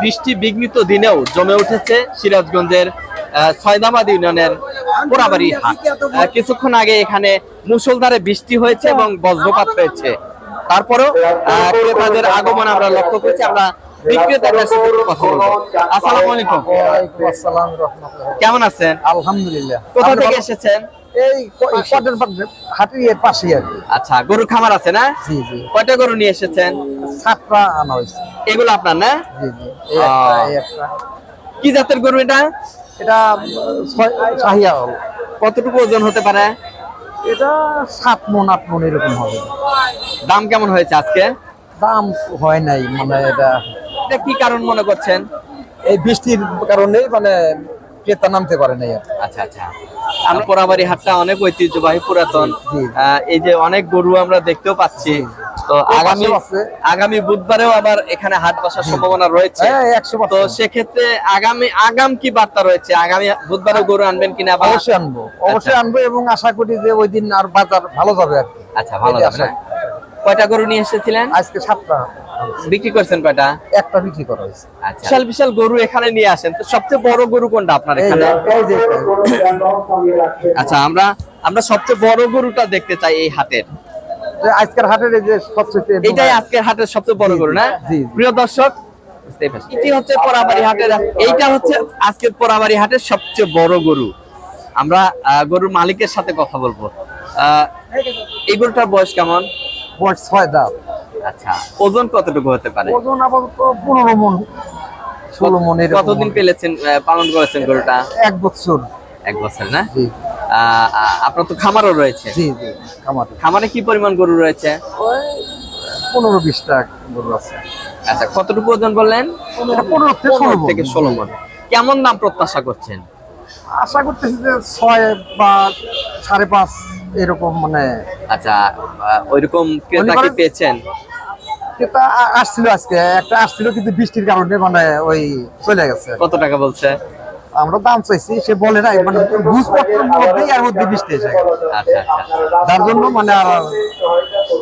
বৃষ্টি বিঘ্নিত দিনেও জমে উঠেছে সিরাজগঞ্জের সয়দাবাদ ইউনিয়নের পোড়াবাড়ি হাট। কিছুক্ষণ আগে এখানে মুসলধারে বৃষ্টি হয়েছে এবং বজ্রপাত হয়েছে। তারপরেও ক্রেতাদের আগমন আমরা লক্ষ্য করছি আমরা বিক্রেতাদের সাথে কথা বলব। আসসালামু আলাইকুম। ওয়ালাইকুম আসসালাম রহমতুল্লাহ। কেমন আছেন? আলহামদুলিল্লাহ। কোথা থেকে এসেছেন? এই ক- এই কটের পাশে হাটের এর পাশে আর আচ্ছা গরুর খামার আছে না? জি জি। কয়টা গরু নিয়ে এসেছেন? সাতটা আনা হয়েছে। এগুলো আপনার না? জি জি। কি জাতের গরু এটা? এটা হল কতটুকু ওজন হতে পারে? এটা সাত মন আট মন এরকম হবে। দাম কেমন হয়েছে আজকে? দাম হয় নাই মানে এটা এটা কি কারণ মনে করছেন? এই বৃষ্টির কারণেই মানে ক্রেতা নামতে পারে নাই আচ্ছা আচ্ছা। পোড়াবাড়ি হাটটা অনেক ঐতিহ্যবাহী পুরাতন। এই যে অনেক গরু আমরা দেখতেও পাচ্ছি। তো আগামী আগামী বুধবারেও আবার এখানে হাট বসার সম্ভাবনা রয়েছে। হ্যাঁ তো সেক্ষেত্রে আগামী আগাম কি বার্তা রয়েছে? আগামী বুধবারে গরু আনবেন কিনা অবশ্যই আনব। অবশ্যই আনব এবং আশা করি যে ওই দিন আর বাজার ভালো যাবে আচ্ছা ভালো যাবে কয়টা গরু নিয়ে এসেছিলেন? আজকে সাতটা। বিক্রি করছেন কয়টা? একটা বিক্রি করা হয়েছে। আচ্ছা। বিশাল বিশাল গরু এখানে নিয়ে আসেন। তো সবচেয়ে বড় গরু কোনটা আপনার এখানে। আচ্ছা আমরা আমরা সবচেয়ে বড় গরুটা দেখতে চাই এই হাটের। আজকের হাটের যে সবচেয়ে এটাই আজকের হাটের সবচেয়ে বড় গরু না? জি, জি। প্রিয় দর্শক বুঝতেই পারছি। এটি হচ্ছে হাটের এইটা হচ্ছে আজকের হাটের সবচেয়ে বড় গরু। আমরা গরুর মালিকের সাথে কথা বলব। আহ, এই গরুটার বয়স কেমন? ছয় দাম আচ্ছা ওজন কতটুকু হতে পারে? ওজন আপাতত পনেরো মন ষোলো মন কতদিন পেলেছেন পালন করেছেন গরুটা? এক বছর। এক বছর না? আপনার তো খামারও রয়েছে। জি জি খামারে। খামারে কি পরিমাণ গরু রয়েছে? ওই পনেরো বিশ টাকা গরু আছে। আচ্ছা কতটুকু ওজন বললেন? পনেরো থেকে ষোলো মন। কেমন দাম প্রত্যাশা করছেন? আশা করতেছি যে ছয় বা সাড়ে পাঁচ এরকম মানে আচ্ছা ওইরকম ক্রেতা কি পেয়েছেন? এটা আ- আসছিল আজকে। একটা আসছিল কিন্তু বৃষ্টির কারণে মানে ওই চলে গেছে। কত টাকা বলছে? আমরা দাম চাইছি সে বলে নাই মানে বুঝপত্রের মধ্যেই এর মধ্যে বৃষ্টি এসে আচ্ছা আচ্ছা। যার জন্য মানে আর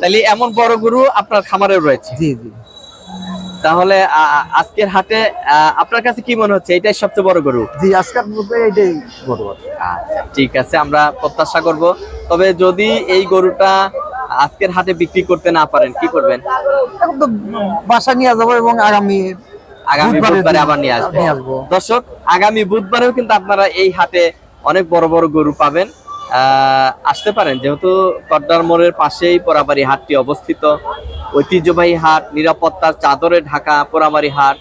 তাহলে এমন বড় গরু আপনার খামারে রয়েছে? জি জি। তাহলে আজকের হাটে আপনার কাছে কি মনে হচ্ছে? এটাই সবচেয়ে বড় গরু? জি আজকের মধ্যে এটাই গরু। আর আচ্ছা ঠিক আছে আমরা প্রত্যাশা করব। তবে যদি এই গরুটা আজকের হাটে বিক্রি করতে না পারেন কি করবেন? এখন তো বাসা নিয়ে যাব এবং আগামী আগামী বুধবারে আবার নিয়ে আসব। দর্শক আগামী বুধবারেও কিন্তু আপনারা এই হাটে অনেক বড় বড় গরু পাবেন। আসতে পারেন যেহেতু কড্ডার মোড়ের পাশেই পোড়াবাড়ি হাটটি অবস্থিত। ঐতিহ্যবাহী হাট নিরাপত্তার চাদরে ঢাকা পোড়াবাড়ি হাট।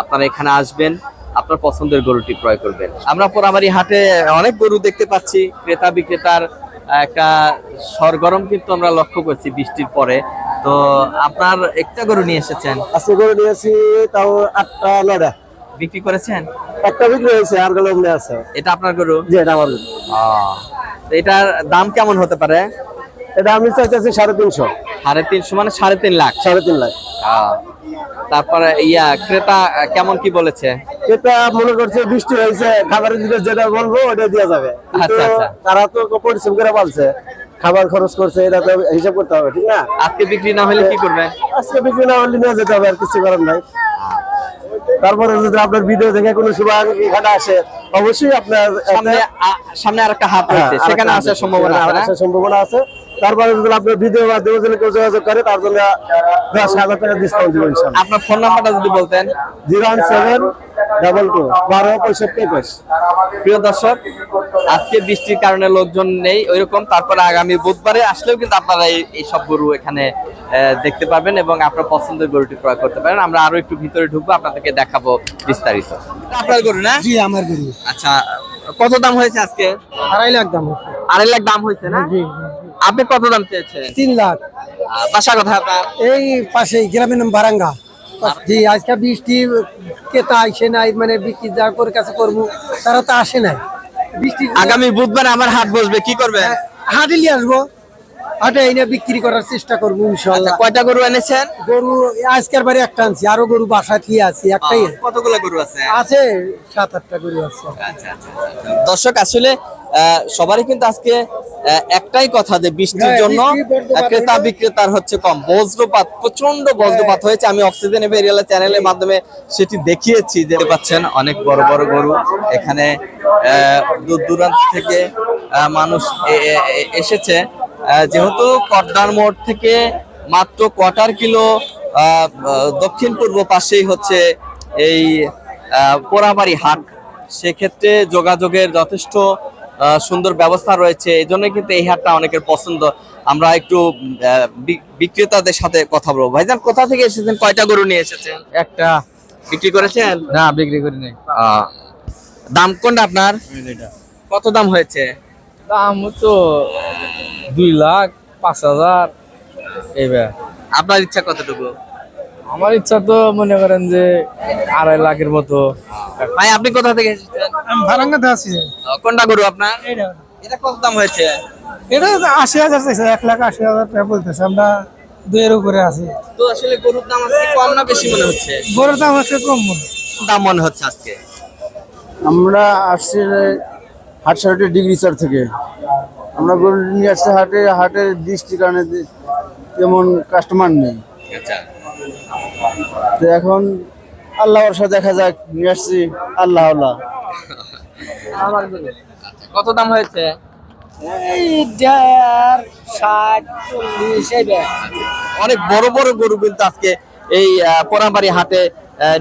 আপনারা এখানে আসবেন আপনার পছন্দের গরুটি ক্রয় করবেন। আমরা পোড়াবাড়ি হাটে অনেক গরু দেখতে পাচ্ছি ক্রেতা বিক্রেতার একটা সরগরম কিন্তু আমরা লক্ষ্য করছি বৃষ্টির পরে। তো আপনার একটা গরু নিয়ে এসেছেন? আজকে গরু নিয়েছি তাও আটটা নয়টা। বিক্রি করেছেন? একটা বিক্রি হয়েছে আরগুলো আছে। এটা আপনার গরু? জি এটা আমার গরু। এটার দাম কেমন হতে পারে? এটা আমি চাইতেছি সাড়ে তিনশো। সাড়ে তিনশো মানে সাড়ে তিন লাখ। সাড়ে তিন লাখ। তারপরে ইয়া ক্রেতা কেমন কি বলেছে? এটা মনে করছে বৃষ্টি হয়েছে খাবারের দিকে যেটা বলব ওটা দেওয়া যাবে। আচ্ছা, আচ্ছা। তারা তো পরিশ্রম করে পালছে। খাবার খরচ করছে এটা তো হিসাব করতে হবে ঠিক না? আজকে বিক্রি না হলে কি করবেন আজকে বিক্রি না হলে নিয়ে যেতে হবে আর কিছু করার নাই। তারপরে যদি আপনার ভিডিও দেখে কোনো শুভান এখানে আসে অবশ্যই আপনার সামনে সামনে আর একটা রয়েছে হ্যাঁ, সেখানে আসার সম্ভাবনা আছে সম্ভাবনা আছে। তারপরে যদি আপনার ভিডিও মাধ্যমে যদি কেউ যোগাযোগ করে তার জন্য দশ হাজার টাকা ডিসকাউন্ট দিব আপনার ফোন নাম্বারটা যদি বলতেন। Zero one seven double two বারো পঁয়ষট্টি একুশ। প্রিয় দর্শক আজকে বৃষ্টির কারণে লোকজন নেই ওইরকম। তারপরে আগামী বুধবারে আসলেও কিন্তু আপনারা এই সব গরু এখানে আহ, দেখতে পারবেন এবং আপনার পছন্দের গরুটি ক্রয় করতে পারেন। আমরা আরও একটু ভিতরে ঢুকবো আপনাদেরকে দেখাবো বিস্তারিত। আপনার গরু না? জি আমার গরু। আচ্ছা কত দাম হয়েছে আজকে? আড়াই লাখ দাম আড়াই লাখ দাম হয়েছে না? আপনি কত দাম চেয়েছেন? তিন লাখ। বাসা কথা আপনার? এই পাশে গ্রামের নাম বারাঙ্গা। জি আজকে বৃষ্টি কেতা আসে নাই মানে বিক্রি যা করে কাছে করব তারা তো আসে নাই। বৃষ্টি আগামী বুধবার আমার হাট বসবে কি করবে হাটে নিয়ে আসব। হাটে এনে বিক্রি করার চেষ্টা করব আচ্ছা ইনশাল্লাহ কয়টা গরু এনেছেন? গরু আজকের বাড়ি একটা আনছি আরও গরু বাসা কি আছে একটাই। কতগুলো গরু আছে? আছে সাত আটটা গরু আছে। আচ্ছা, আচ্ছা। দর্শক আসলে সবারই কিন্তু আজকে একটাই কথা যে বৃষ্টির হ্যাঁ, জন্য ক্রেতা বিক্রেতার হচ্ছে কম। বজ্রপাত প্রচণ্ড বজ্রপাত হয়েছে। আমি অক্সিজেন এরিয়াল চ্যানেলের মাধ্যমে সেটি দেখিয়েছি যে পাচ্ছেন অনেক বড় বড় গরু। এখানে দূর দূরান্ত থেকে মানুষ এসেছে। যেহেতু কড্ডার মোড় থেকে মাত্র কোয়ার্টার কিলো দক্ষিণ পূর্ব পাশেই হচ্ছে এই পোড়াবাড়ি হাট। সেক্ষেত্রে যোগাযোগের যথেষ্ট সুন্দর ব্যবস্থা রয়েছে। এই জন্য কিন্তু এই হাটটা অনেকের পছন্দ। আমরা একটু বিক্রেতাদের সাথে কথা বলব। ভাইজান কোথা থেকে এসেছেন? কয়টা গরু নিয়ে এসেছেন? একটা। বিক্রি করেছেন? না বিক্রি করি নাই। দাম কোনটা আপনার? কত দাম হয়েছে? দাম তো দুই লাখ পাঁচ হাজার। এইবার। আপনার ইচ্ছা কতটুকু? আমার ইচ্ছা তো মনে করেন যে আড়াই লাখের মতো। ভাই আপনি কোথা থেকে এসেছেন আমি ভাড়াঙ্গাতে আছি। কোনটা গরু আপনার? এটা কত দাম হয়েছে? এটা আশি হাজার চাইছে এক লাখ আশি হাজার টাকা বলতেছে। আমরা দুইয়ের উপরে আছি। তো আসলে গরুর দাম আজকে কম না বেশি মনে হচ্ছে? গরুর দাম হচ্ছে কম মনে দাম মনে হচ্ছে আজকে? আমরা আসছি হাট সাইডে ডিগ্রি চার থেকে। আমরা গরু নিয়ে আসছি হাটে হাটের বৃষ্টির কারণে তেমন কাস্টমার নেই। আচ্ছা। তো এখন আল্লাহ সাথে দেখা যাক নিয়ে আসছি আল্লাহ আল্লাহ। কত দাম হয়েছে? অনেক বড় বড় গরু কিন্তু আজকে এই পোড়ামারি হাটে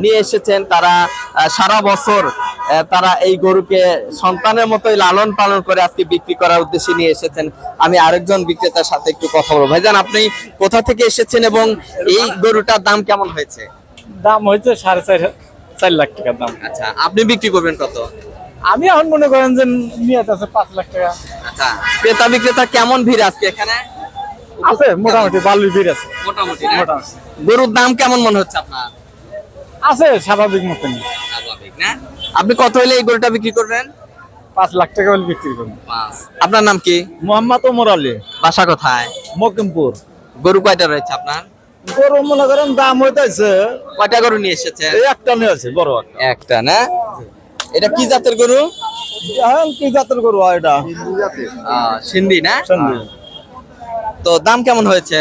নিয়ে এসেছেন তারা সারা বছর। তারা এই গরুকে সন্তানের মতোই লালন পালন করে আজকে বিক্রি করার উদ্দেশ্যে নিয়ে এসেছেন। আমি আরেকজন বিক্রেতার সাথে একটু কথা বলব। ভাইজান আপনি কোথা থেকে এসেছেন এবং এই গরুটার দাম কেমন হয়েছে? দাম হয়েছে সাড়ে চার চার লাখ টাকার দাম। আচ্ছা আপনি বিক্রি করবেন কত? আমি এখন মনে করেন যে নিয়ে আছে পাঁচ লাখ টাকা। আচ্ছা ক্রেতা বিক্রেতা কেমন ভিড় আজকে এখানে? আছে মোটামুটি বালুর ভিড় আছে। মোটামুটি না? গরুর দাম কেমন মনে হচ্ছে আপনার? আছে স্বাভাবিক মতন স্বাভাবিক না? আপনি কত হলে এই গরুটা বিক্রি করবেন? পাঁচ লাখ টাকা হলে বিক্রি করবেন আপনার নাম কি? মোহাম্মদ ওমর আলী। বাসা কোথায়? মকিমপুর। গরু কয়টা রয়েছে আপনার? গরু মনে করেন দাম হইতেছে। কয়টা গরু নিয়ে এসেছেন? এই একটা নিয়ে আছে বড় একটা। একটা না? এটা কি জাতের গরু? এখন কি জাতের গরু হয় এটা? সিন্ধি না? তো দাম কেমন হয়েছে?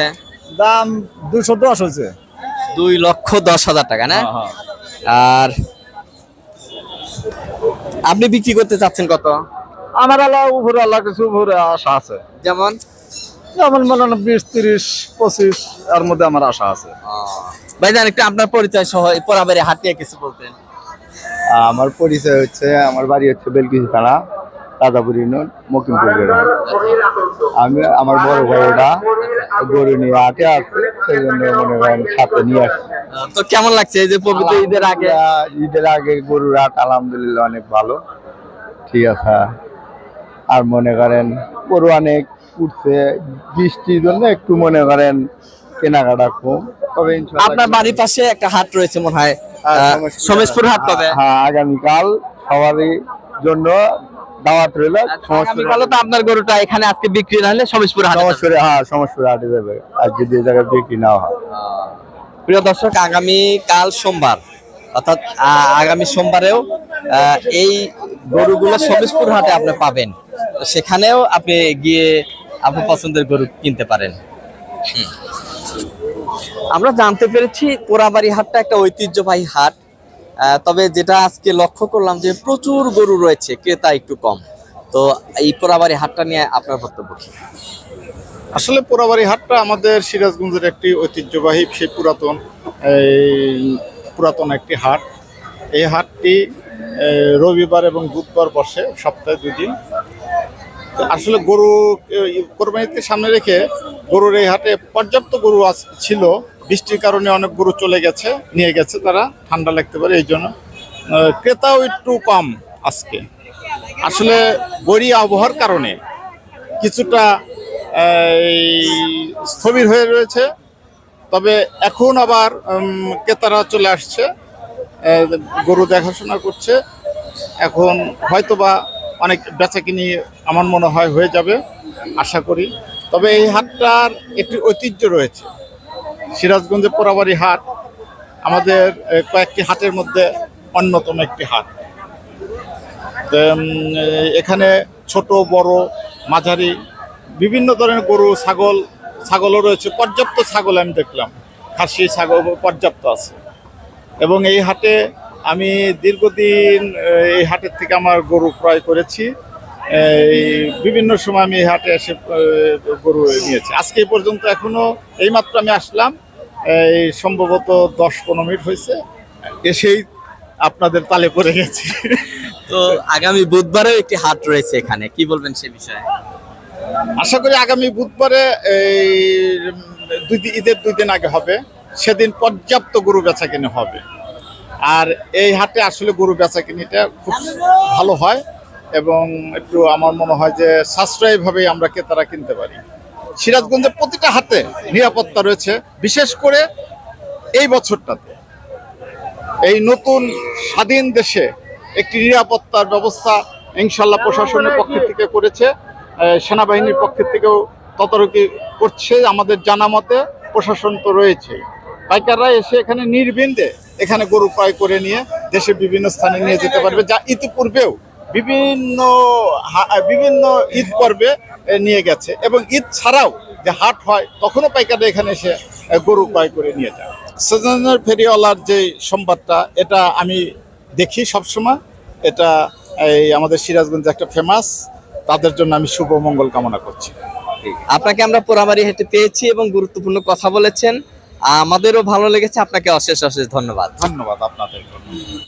দাম দুশো দশ হয়েছে। দুই লক্ষ দশ হাজার টাকা না? হ্যাঁ, আর আপনি বিক্রি করতে চাচ্ছেন কত? আমার আল্লাহ উপরে আল্লাহ কিছু উপরে আশা আছে। যেমন? যেমন মনে হয় বিশ তিরিশ পঁচিশ এর মধ্যে আমার আশা আছে। ভাইজান একটু আপনার পরিচয় সহ পরাবারে হাতিয়ে কিছু বলতেন। আমার পরিচয় হচ্ছে আমার বাড়ি হচ্ছে বেলকুচি থানা। রাজাপুর ইউনিয়ন মকিমপুর গ্রাম আমি আমার বড় ভাই ওটা গরু নিয়ে হাটে আসছে সেই জন্য মনে করেন সাথে নিয়ে আসছি তো কেমন লাগছে এই যে পবিত্র ঈদের আগে? ঈদের আগে গরুর হাট আলহামদুলিল্লাহ অনেক ভালো। ঠিক আছে। আর মনে করেন গরু অনেক উঠছে বৃষ্টির জন্য একটু মনে করেন কেনাকাটা কম। তবে আপনার বাড়ির পাশে একটা হাট রয়েছে মনে হয় হ্যাঁ, সোমেশপুর হাট কবে হ্যাঁ আগামীকাল সবারই জন্য দাওয়াত রইল। আগামীকালও তো আপনার গরুটা এখানে আজকে বিক্রি না হলে সোমেশপুর হাট সমস্যরে হ্যাঁ সমস্যরে হাটে যাবে। আর যদি এই জায়গায় বিক্রি না হয়। প্রিয় দর্শক আগামী কাল সোমবার অর্থাৎ আগামী সোমবারেও এই গরুগুলো সবিজপুর হাটে আপনি পাবেন। সেখানেও আপনি গিয়ে আপনার পছন্দের গরু কিনতে পারেন। আমরা জানতে পেরেছি পোড়াবাড়ি হাটটা একটা ঐতিহ্যবাহী হাট। তবে যেটা আজকে লক্ষ্য করলাম যে প্রচুর গরু রয়েছে, ক্রেতা একটু কম। তো এই পোড়াবাড়ি হাটটা নিয়ে আপনার বক্তব্য? আসলে পোড়াবাড়ি হাটটা আমাদের সিরাজগঞ্জের একটি ঐতিহ্যবাহী, সেই পুরাতন, এই পুরাতন একটি হাট। এই হাটটি রবিবার এবং বুধবার বসে, সপ্তাহে দুদিন। তো আসলে গরু কোরবানিতে সামনে রেখে গরুর এই হাটে পর্যাপ্ত গরু ছিল। বৃষ্টির কারণে অনেক গরু চলে গেছে, নিয়ে গেছে তারা, ঠান্ডা লাগতে পারে, এই জন্য। ক্রেতাও একটু কম আজকে। আসলে বড়ি আবহাওয়ার কারণে কিছুটা স্থবির হয়ে রয়েছে। তবে এখন আবার ক্রেতারা চলে আসছে গরু দেখাশোনা করছে। এখন হয়তোবা অনেক বেচাকিনি আমার মনে হয় হয়ে যাবে, আশা করি। তবে এই হাটটার একটি ঐতিহ্য রয়েছে। সিরাজগঞ্জে পোড়াবাড়ি হাট আমাদের কয়েকটি হাটের মধ্যে অন্যতম একটি হাট। এখানে ছোট, বড়, মাঝারি, বিভিন্ন ধরনের গরু, ছাগল, ছাগলও রয়েছে, পর্যাপ্ত ছাগল আমি দেখলাম। খাসি, ছাগল পর্যাপ্ত আছে। এবং এই হাটে আমি দীর্ঘদিন এই হাটের থেকে আমার গরু ক্রয় করেছি। এই বিভিন্ন সময় আমি এই হাটে এসে গরু নিয়েছি। আজকে এই পর্যন্ত এখনও এইমাত্র আমি আসলাম। এই সম্ভবত দশ পনেরো মিনিট হয়েছে। এসেই আপনাদের তালে পড়ে গেছি। তো আগামী বুধবারেও একটি হাট রয়েছে এখানে। কি বলবেন সে বিষয়ে? আশা করি আগামী বুধবারে এই দুই ঈদের দুই দিন আগে হবে। সেদিন পর্যাপ্ত গরু বেচা কিনে হবে। আর এই হাটে আসলে গরু বেচা কিনিটা খুব ভালো হয়। এবং একটু আমার মনে হয় যে সাশ্রয়ীভাবেই আমরা ক্রেতারা কিনতে পারি। সিরাজগঞ্জের প্রতিটা হাতে নিরাপত্তা রয়েছে, বিশেষ করে এই বছরটাতে। এই নতুন স্বাধীন দেশে একটি নিরাপত্তার ব্যবস্থা ইনশাল্লাহ প্রশাসনের পক্ষ থেকে করেছে সেনাবাহিনীর পক্ষ থেকেও তদারকি করছে আমাদের জানা মতে, প্রশাসন তো রয়েছে। পাইকাররা এসে এখানে নির্বিন্দে এখানে গরু ক্রয় করে নিয়ে দেশের বিভিন্ন স্থানে নিয়ে যেতে পারবে, যা ইতিপূর্বেও বিভিন্ন বিভিন্ন ঈদ পর্বে নিয়ে গেছে। এবং ঈদ ছাড়াও যে হাট হয় তখনও পাইকাররা এখানে এসে গরু ক্রয় করে নিয়ে যায়। সেজনের ফেরিওয়ালার যে সংবাদটা এটা আমি দেখি সবসময়। এটা এই আমাদের সিরাজগঞ্জে একটা ফেমাস তাদের জন্য আমি শুভ মঙ্গল কামনা করছি। আপনাকে আমরা পোড়াবাড়ি হেঁটে পেয়েছি এবং গুরুত্বপূর্ণ কথা বলেছেন। আমাদেরও ভালো লেগেছে। আপনাকে অশেষ অশেষ ধন্যবাদ। ধন্যবাদ আপনাদের